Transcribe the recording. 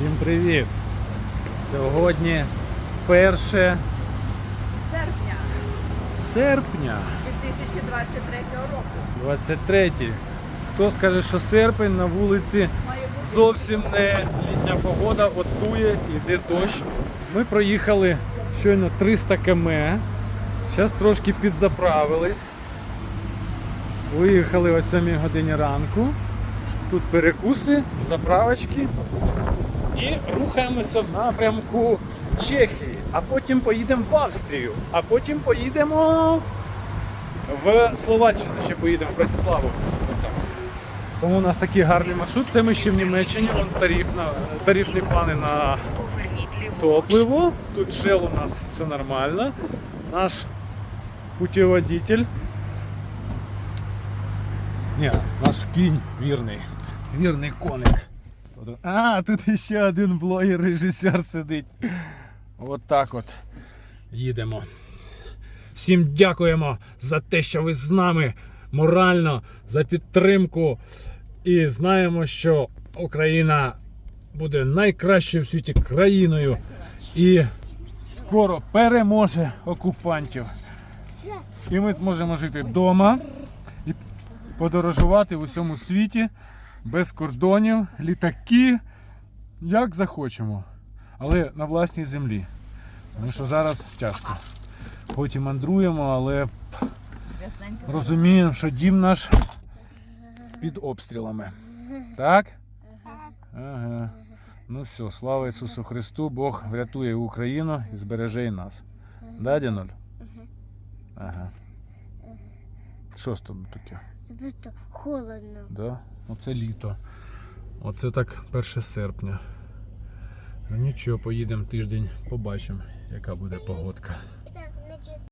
Всім привіт! Сьогодні 1 серпня серпня 2023 року. 23. Хто скаже, що серпень на вулиці зовсім не літня погода, от дує, йде дощ. Ми проїхали щойно 300 км. Зараз трошки підзаправились. Виїхали о 7 годині ранку. Тут перекуси, заправочки. І рухаємося в напрямку Чехії, а потім поїдемо в Австрію, а потім поїдемо в Словаччину, ще поїдемо в Братиславу. Тому у нас такий гарний маршрут. Це ми ще в Німеччині, вон тарифна, тарифні плани на топливо. Тут Shell у нас все нормально. Наш путеводитель. Ні, наш кінь вірний. Вірний коник. А, тут ще один блогер-режисер сидить. От так от. Їдемо. Всім дякуємо за те, що ви з нами морально, за підтримку. І знаємо, що Україна буде найкращою в світі країною і скоро переможе окупантів. І ми зможемо жити вдома і подорожувати в усьому світі без кордонів, літаки, як захочемо. Але на власній землі. Тому що зараз тяжко. Хоч і мандруємо, але розуміємо, що дім наш під обстрілами. Так? Ага. Ну все, слава Ісусу Христу, Бог врятує Україну і збереже і нас. Да, Дінуль? Ага. Що з тобою таке? Це просто холодно. Да? Оце літо. Оце так 1 серпня. Ну нічого, поїдемо тиждень, побачимо, яка буде погодка.